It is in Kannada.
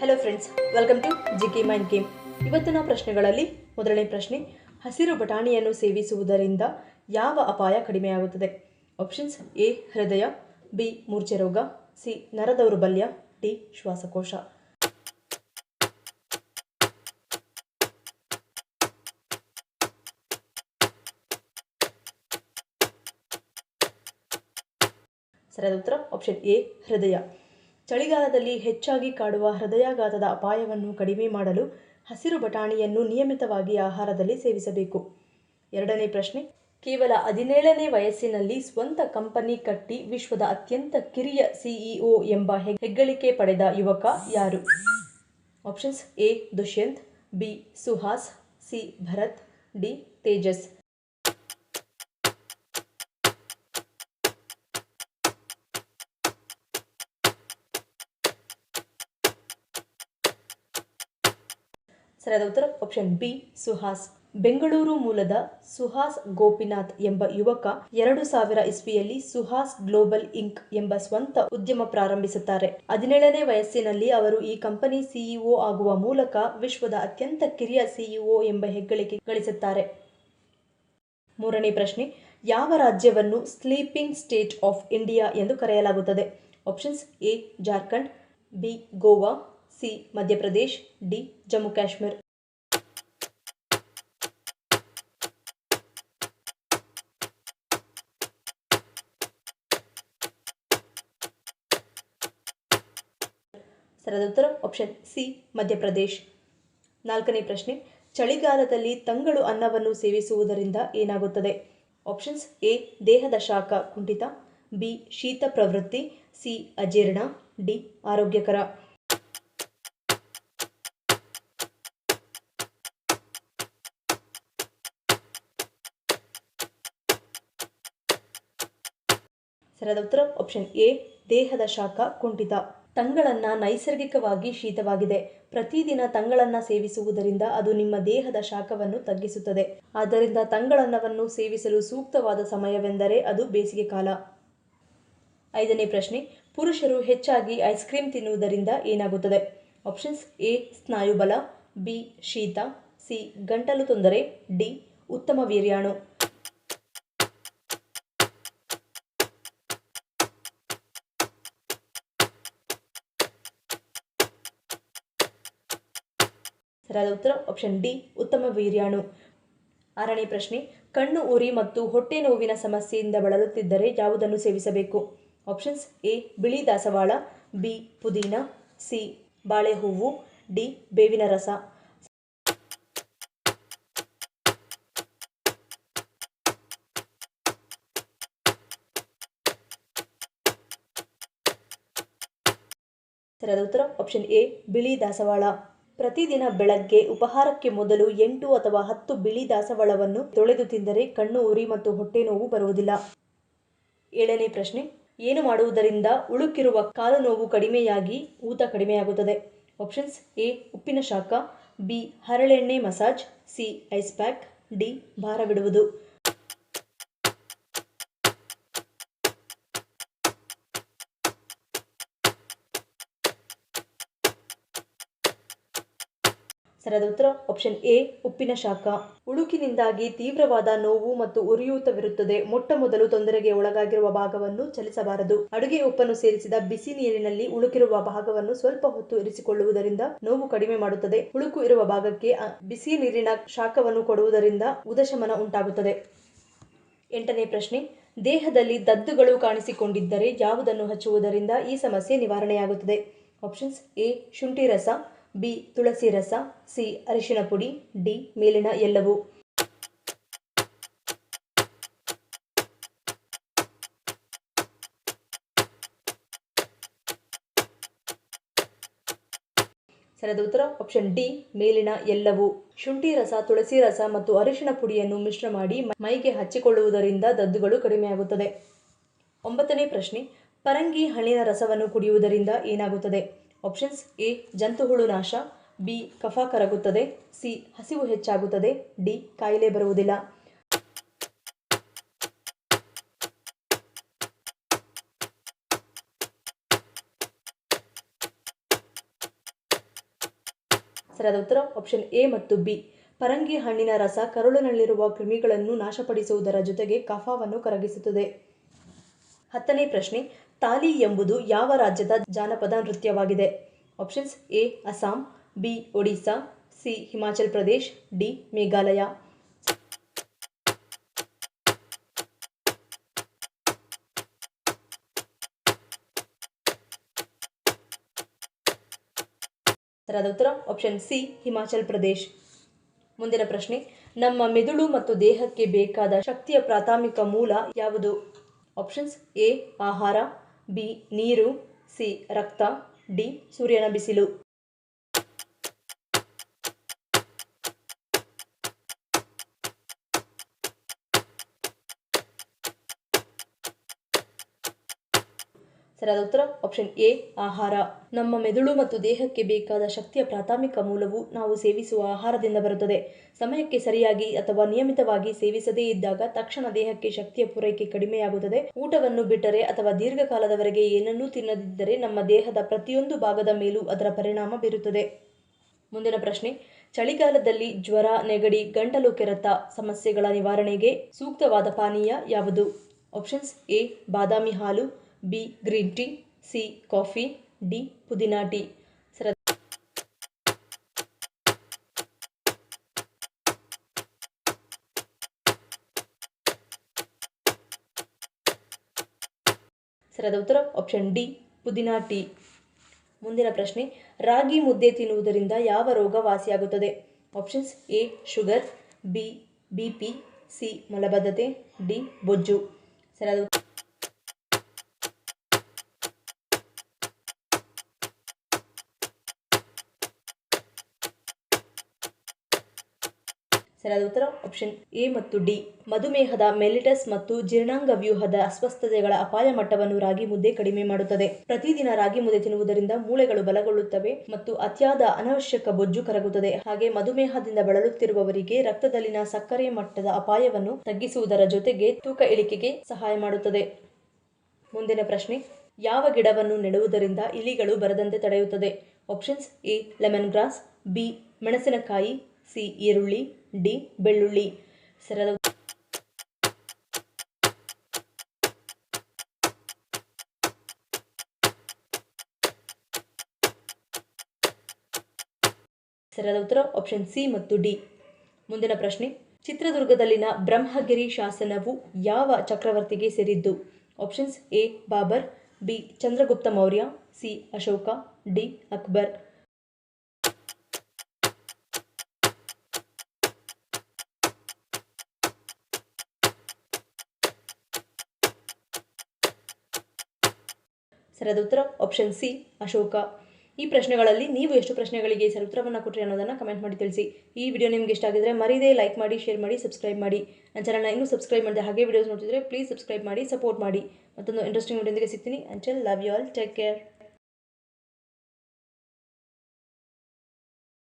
Hello friends welcome to G K mind game ಇವತ್ತಿನ ಪ್ರಶ್ನೆಗಳಲ್ಲಿ ಮೊದಲನೇ ಪ್ರಶ್ನೆ, ಹಸಿರು ಬಟಾಣಿಯನ್ನು ಸೇವಿಸುವುದರಿಂದ ಯಾವ ಅಪಾಯ ಕಡಿಮೆಯಾಗುತ್ತದೆ? ಆಪ್ಷನ್ಸ್ ಎ ಹೃದಯ ಬಿ ಮೂರ್ಛೆ ರೋಗ ಸಿ ನರದೌರ್ಬಲ್ಯ ಡಿ ಶ್ವಾಸಕೋಶ. ಸರಿಯಾದ ಉತ್ತರ ಆಪ್ಷನ್ ಎ ಹೃದಯ. ಚಳಿಗಾಲದಲ್ಲಿ ಹೆಚ್ಚಾಗಿ ಕಾಡುವ ಹೃದಯಾಘಾತದ ಅಪಾಯವನ್ನು ಕಡಿಮೆ ಮಾಡಲು ಹಸಿರು ಬಟಾಣಿಯನ್ನು ನಿಯಮಿತವಾಗಿ ಆಹಾರದಲ್ಲಿ ಸೇವಿಸಬೇಕು. ಎರಡನೇ ಪ್ರಶ್ನೆ, ಕೇವಲ ಹದಿನೇಳನೇ ವಯಸ್ಸಿನಲ್ಲಿ ಸ್ವಂತ ಕಂಪನಿ ಕಟ್ಟಿ ವಿಶ್ವದ ಅತ್ಯಂತ ಕಿರಿಯ ಸಿಇಒ ಎಂಬ ಹೆಗ್ಗಳಿಕೆ ಪಡೆದ ಯುವಕ ಯಾರು? Options A, Dushyant, B, Suhas, C, Bharat, D, Tejas. ಸರಿಯಾದ ಉತ್ತರ ಆಪ್ಷನ್ ಬಿ ಸುಹಾಸ್. ಬೆಂಗಳೂರು ಮೂಲದ ಸುಹಾಸ್ ಗೋಪಿನಾಥ್ ಎಂಬ ಯುವಕ ಎರಡು ಸಾವಿರ ಇಸ್ವಿಯಲ್ಲಿ ಸುಹಾಸ್ ಗ್ಲೋಬಲ್ ಇಂಕ್ ಎಂಬ ಸ್ವಂತ ಉದ್ಯಮ ಪ್ರಾರಂಭಿಸುತ್ತಾರೆ. ಹದಿನೇಳನೇ ವಯಸ್ಸಿನಲ್ಲಿ ಅವರು ಈ ಕಂಪನಿ ಸಿಇಒ ಆಗುವ ಮೂಲಕ ವಿಶ್ವದ ಅತ್ಯಂತ ಕಿರಿಯ ಸಿಇಒ ಎಂಬ ಹೆಗ್ಗಳಿಕೆ ಗಳಿಸುತ್ತಾರೆ. ಮೂರನೇ ಪ್ರಶ್ನೆ, ಯಾವ ರಾಜ್ಯವನ್ನು ಸ್ಲೀಪಿಂಗ್ ಸ್ಟೇಟ್ ಆಫ್ ಇಂಡಿಯಾ ಎಂದು ಕರೆಯಲಾಗುತ್ತದೆ? Options A Jharkhand B Goa C, Madhya Pradesh, D, Jammu Kashmir. ಸರಿಯಾದ ಉತ್ತರ ಆಪ್ಷನ್ ಸಿ, ಮಧ್ಯಪ್ರದೇಶ್. ನಾಲ್ಕನೇ ಪ್ರಶ್ನೆ, ಚಳಿಗಾಲದಲ್ಲಿ ತಂಗಳು ಅನ್ನವನ್ನು ಸೇವಿಸುವುದರಿಂದ ಏನಾಗುತ್ತದೆ? ಆಪ್ಷನ್ಸ್ ಎ, ದೇಹದ ಶಾಖ, ಕುಂಠಿತ. ಬಿ, ಶೀತ ಪ್ರವೃತ್ತಿ. ಸಿ, ಅಜೀರ್ಣ. ಡಿ, ಆರೋಗ್ಯಕರ. ಸರಿಯಾದ ಉತ್ತರ ಆಪ್ಷನ್ ಎ ದೇಹದ ಶಾಖ ಕುಂಠಿತ. ತಂಗಳನ್ನ ನೈಸರ್ಗಿಕವಾಗಿ ಶೀತವಾಗಿದೆ. ಪ್ರತಿದಿನ ತಂಗಳನ್ನ ಸೇವಿಸುವುದರಿಂದ ಅದು ನಿಮ್ಮ ದೇಹದ ಶಾಖವನ್ನು ತಗ್ಗಿಸುತ್ತದೆ. ಆದ್ದರಿಂದ ತಂಗಳನ್ನವನ್ನು ಸೇವಿಸಲು ಸೂಕ್ತವಾದ ಸಮಯವೆಂದರೆ ಅದು ಬೇಸಿಗೆ ಕಾಲ. ಐದನೇ ಪ್ರಶ್ನೆ, ಪುರುಷರು ಹೆಚ್ಚಾಗಿ ಐಸ್ ಕ್ರೀಮ್ ತಿನ್ನುವುದರಿಂದ ಏನಾಗುತ್ತದೆ? ಆಪ್ಷನ್ಸ್ ಎ ಸ್ನಾಯುಬಲ ಬಿ ಶೀತ ಸಿ ಗಂಟಲು ತೊಂದರೆ ಡಿ ಉತ್ತಮ ವೀರ್ಯಾಣು. ಸರಿಯಾದ ಉತ್ತರ ಆಪ್ಷನ್ ಡಿ ಉತ್ತಮ ವೀರ್ಯಾಣು ಆರನೇ ಪ್ರಶ್ನೆ, ಕಣ್ಣು ಉರಿ ಮತ್ತು ಹೊಟ್ಟೆ ನೋವಿನ ಸಮಸ್ಯೆಯಿಂದ ಬಳಲುತ್ತಿದ್ದರೆ ಯಾವುದನ್ನು ಸೇವಿಸಬೇಕು? ಆಪ್ಷನ್ಸ್ ಎ ಬಿಳಿ ದಾಸವಾಳ ಬಿ ಪುದೀನ ಸಿ ಬಾಳೆಹೂವು ಡಿ ಬೇವಿನ ರಸ. ಸರಿಯಾದ ಉತ್ತರ ಆಪ್ಷನ್ ಎ ಬಿಳಿ ದಾಸವಾಳ. ಪ್ರತಿದಿನ ಬೆಳಗ್ಗೆ ಉಪಹಾರಕ್ಕೆ ಮೊದಲು ಎಂಟು ಅಥವಾ ಹತ್ತು ಬಿಳಿ ದಾಸವಾಳವನ್ನು ತೊಳೆದು ತಿಂದರೆ ಕಣ್ಣು ಉರಿ ಮತ್ತು ಹೊಟ್ಟೆ ನೋವು ಬರುವುದಿಲ್ಲ. ಏಳನೇ ಪ್ರಶ್ನೆ, ಏನು ಮಾಡುವುದರಿಂದ ಉಳುಕಿರುವ ಕಾಲು ನೋವು ಕಡಿಮೆಯಾಗಿ ಊತ ಕಡಿಮೆಯಾಗುತ್ತದೆ? ಆಪ್ಷನ್ಸ್ ಎ ಉಪ್ಪಿನ ಶಾಖ ಬಿ ಹರಳೆಣ್ಣೆ massage C ice pack D ಭಾರ ಬಿಡುವುದು ಸರಿಯಾದ ಉತ್ತರ ಆಪ್ಷನ್ ಎ ಉಪ್ಪಿನ ಶಾಖ. ಉಳುಕಿನಿಂದಾಗಿ ತೀವ್ರವಾದ ನೋವು ಮತ್ತು ಉರಿಯೂತವಿರುತ್ತದೆ. ಮೊಟ್ಟ ಮೊದಲು ತೊಂದರೆಗೆ ಒಳಗಾಗಿರುವ ಭಾಗವನ್ನು ಚಲಿಸಬಾರದು. ಅಡುಗೆ ಉಪ್ಪನ್ನು ಸೇರಿಸಿದ ಬಿಸಿ ನೀರಿನಲ್ಲಿ ಉಳುಕಿರುವ ಭಾಗವನ್ನು ಸ್ವಲ್ಪ ಹೊತ್ತು ಇರಿಸಿಕೊಳ್ಳುವುದರಿಂದ ನೋವು ಕಡಿಮೆ ಮಾಡುತ್ತದೆ. ಉಳುಕು ಇರುವ ಭಾಗಕ್ಕೆ ಬಿಸಿ ನೀರಿನ ಶಾಖವನ್ನು ಕೊಡುವುದರಿಂದ ಉದಶಮನ ಉಂಟಾಗುತ್ತದೆ. ಎಂಟನೇ ಪ್ರಶ್ನೆ. ದೇಹದಲ್ಲಿ ದದ್ದುಗಳು ಕಾಣಿಸಿಕೊಂಡಿದ್ದರೆ ಯಾವುದನ್ನು ಹಚ್ಚುವುದರಿಂದ ಈ ಸಮಸ್ಯೆ ನಿವಾರಣೆಯಾಗುತ್ತದೆ? ಆಪ್ಷನ್ಸ್ ಎ ಶುಂಠಿ ರಸ. ಬಿ. ತುಳಸಿ ರಸ, ಸಿ. ಅರಿಶಿನ ಪುಡಿ, ಡಿ. ಮೇಲಿನ ಎಲ್ಲವೂ. ಸರಿಯಾದ ಉತ್ತರ, ಆಪ್ಷನ್ ಡಿ. ಮೇಲಿನ ಎಲ್ಲವೂ. ಶುಂಠಿ ರಸ, ತುಳಸಿ ರಸ ಮತ್ತು ಅರಿಶಿನ ಪುಡಿಯನ್ನು ಮಿಶ್ರ ಮಾಡಿ ಮೈಗೆ ಹಚ್ಚಿಕೊಳ್ಳುವುದರಿಂದ ದದ್ದುಗಳು ಕಡಿಮೆಯಾಗುತ್ತದೆ ಒಂಬತ್ತನೇ ಪ್ರಶ್ನೆ, ಪರಂಗಿ ಹಣ್ಣಿನ ರಸವನ್ನು ಕುಡಿಯುವುದರಿಂದ ಏನಾಗುತ್ತದೆ? ಆಪ್ಷನ್ಸ್ ಎ ಜಂತುಹುಳು ನಾಶ. ಬಿ ಕಫ ಕರಗುತ್ತದೆ. ಸಿ ಹಸಿವು ಹೆಚ್ಚಾಗುತ್ತದೆ. ಡಿ ಕಾಯಿಲೆ ಬರುವುದಿಲ್ಲ. ಸರಿಯಾದ ಉತ್ತರ ಆಪ್ಷನ್ ಎ ಮತ್ತು ಬಿ ಪರಂಗಿ ಹಣ್ಣಿನ ರಸ ಕರುಳಿನಲ್ಲಿರುವ ಕ್ರಿಮಿಗಳನ್ನು ನಾಶಪಡಿಸುವುದರ ಜೊತೆಗೆ ಕಫವನ್ನು ಕರಗಿಸುತ್ತದೆ. ಹತ್ತನೇ ಪ್ರಶ್ನೆ ತಾಲಿ ಎಂಬುದು ಯಾವ ರಾಜ್ಯದ ಜಾನಪದ ನೃತ್ಯವಾಗಿದೆ? Options A Assam B Odisha C Himachal Pradesh D Meghalaya ಸರಿಯಾದ ಉತ್ತರ ಆಪ್ಷನ್ ಸಿ ಹಿಮಾಚಲ್ ಪ್ರದೇಶ್ ಮುಂದಿನ ಪ್ರಶ್ನೆ, ನಮ್ಮ ಮೆದುಳು ಮತ್ತು ದೇಹಕ್ಕೆ ಬೇಕಾದ ಶಕ್ತಿಯ ಪ್ರಾಥಮಿಕ ಮೂಲ ಯಾವುದು? ಆಪ್ಷನ್ಸ್ ಎ ಆಹಾರ. ಬಿ ನೀರು ಸಿ ರಕ್ತ ಡಿ ಸೂರ್ಯನ ಬಿಸಿಲು. ಸರಿಯಾದ ಉತ್ತರ ಆಪ್ಷನ್ ಎ ಆಹಾರ. ನಮ್ಮ ಮೆದುಳು ಮತ್ತು ದೇಹಕ್ಕೆ ಬೇಕಾದ ಶಕ್ತಿಯ ಪ್ರಾಥಮಿಕ ಮೂಲವು ನಾವು ಸೇವಿಸುವ ಆಹಾರದಿಂದ ಬರುತ್ತದೆ. ಸಮಯಕ್ಕೆ ಸರಿಯಾಗಿ ಅಥವಾ ನಿಯಮಿತವಾಗಿ ಸೇವಿಸದೇ ಇದ್ದಾಗ ತಕ್ಷಣ ದೇಹಕ್ಕೆ ಶಕ್ತಿಯ ಪೂರೈಕೆ ಕಡಿಮೆಯಾಗುತ್ತದೆ. ಊಟವನ್ನು ಬಿಟ್ಟರೆ ಅಥವಾ ದೀರ್ಘಕಾಲದವರೆಗೆ ಏನನ್ನೂ ತಿನ್ನದಿದ್ದರೆ ನಮ್ಮ ದೇಹದ ಪ್ರತಿಯೊಂದು ಭಾಗದ ಮೇಲೂ ಅದರ ಪರಿಣಾಮ ಬೀರುತ್ತದೆ. ಮುಂದಿನ ಪ್ರಶ್ನೆ, ಚಳಿಗಾಲದಲ್ಲಿ ಜ್ವರ, ನೆಗಡಿ, ಗಂಟಲು ಕೆರೆತ ಸಮಸ್ಯೆಗಳ ನಿವಾರಣೆಗೆ ಸೂಕ್ತವಾದ ಪಾನೀಯ ಯಾವುದು? ಆಪ್ಷನ್ಸ್ ಎ ಬಾದಾಮಿ ಹಾಲು B green tea C coffee D ಪುದೀನಾ ಟೀ ಸರ ಸರಿಯಾದ ಉತ್ತರ ಆಪ್ಷನ್ ಡಿ ಪುದೀನಾ ಟೀ ಮುಂದಿನ ಪ್ರಶ್ನೆ, ರಾಗಿ ಮುದ್ದೆ ತಿನ್ನುವುದರಿಂದ ಯಾವ ರೋಗ ವಾಸಿಯಾಗುತ್ತದೆ? Options A sugar B B P C ಮಲಬದ್ಧತೆ ಡಿ ಬೊಜ್ಜು. ಸರಿಯಾದ ಸರಿಯಾದ ಉತ್ತರ ಆಪ್ಷನ್ ಎ ಮತ್ತು ಡಿ ಮಧುಮೇಹದ ಮೆಲಿಟಸ್ ಮತ್ತು ಜೀರ್ಣಾಂಗ ವ್ಯೂಹದ ಅಸ್ವಸ್ಥತೆಗಳ ಅಪಾಯ ಮಟ್ಟವನ್ನು ರಾಗಿ ಮುದ್ದೆ ಕಡಿಮೆ ಮಾಡುತ್ತದೆ. ಪ್ರತಿದಿನ ರಾಗಿ ಮುದ್ದೆ ತಿನ್ನುವುದರಿಂದ ಮೂಳೆಗಳು ಬಲಗೊಳ್ಳುತ್ತವೆ ಮತ್ತು ಅತಿಯಾದ ಅನವಶ್ಯಕ ಬೊಜ್ಜು ಕರಗುತ್ತದೆ. ಹಾಗೆ ಮಧುಮೇಹದಿಂದ ಬಳಲುತ್ತಿರುವವರಿಗೆ ರಕ್ತದಲ್ಲಿನ ಸಕ್ಕರೆ ಮಟ್ಟದ ಅಪಾಯವನ್ನು ತಗ್ಗಿಸುವುದರ ಜೊತೆಗೆ ತೂಕ ಇಳಿಕೆಗೆ ಸಹಾಯ ಮಾಡುತ್ತದೆ. ಮುಂದಿನ ಪ್ರಶ್ನೆ, ಯಾವ ಗಿಡವನ್ನು ನೆಡುವುದರಿಂದ ಇಲಿಗಳು ಬರದಂತೆ ತಡೆಯುತ್ತದೆ? Options A lemon grass B ಮೆಣಸಿನಕಾಯಿ ಸಿ ಈರುಳ್ಳಿ ಡಿ ಬೆಳ್ಳುಳ್ಳಿ. ಸರಿಯಾದ ಸರಿಯಾದ ಉತ್ತರ ಆಪ್ಷನ್ ಸಿ ಮತ್ತು ಡಿ ಮುಂದಿನ ಪ್ರಶ್ನೆ. ಚಿತ್ರದುರ್ಗದಲ್ಲಿನ ಬ್ರಹ್ಮಗಿರಿ ಶಾಸನವು ಯಾವ ಚಕ್ರವರ್ತಿಗೆ ಸೇರಿದ್ದು? Options A Babar B Chandragupta Maurya C Ashoka D Akbar. ಸರಿಯಾದ ಉತ್ತರ. Option C Ashoka. ಈ ಪ್ರಶ್ನೆಗಳಲ್ಲಿ ನೀವು ಎಷ್ಟು ಪ್ರಶ್ನೆಗಳಿಗೆ ಸರ್ ಉತ್ತರವನ್ನು ಕೊಟ್ಟರೆ ಅನ್ನೋದನ್ನು ಕಮೆಂಟ್ ಮಾಡಿ ತಿಳಿಸಿ. ಈ ವಿಡಿಯೋ ನಿಮಗೆ ಇಷ್ಟ ಆಗಿದ್ರೆ ಮರೀದೇ ಲೈಕ್ ಮಾಡಿ ಶೇರ್ ಮಾಡಿ ಸಬ್ಸ್ಕ್ರೈಬ್ ಮಾಡಿ. ನನ್ನ ಚಾನಲ್ನ ಇನ್ನೂ ಸಬ್ಸ್ಕ್ರೈಬ್ ಮಾಡಿದೆ ಹಾಗೆ ವಿಡಿಯೋಸ್ ನೋಡ್ತಿದ್ರೆ ಪ್ಲೀಸ್ ಸಬ್ಸ್ಕ್ರೈಬ್ ಮಾಡಿ ಸಪೋರ್ಟ್ ಮಾಡಿ. ಮತ್ತೊಂದು ಇಂಟ್ರೆಸ್ಟಿಂಗ್ ವಿಡಿಯೋದೊಂದಿಗೆ ಸಿಗ್ತೀನಿ. Anchal love you all take care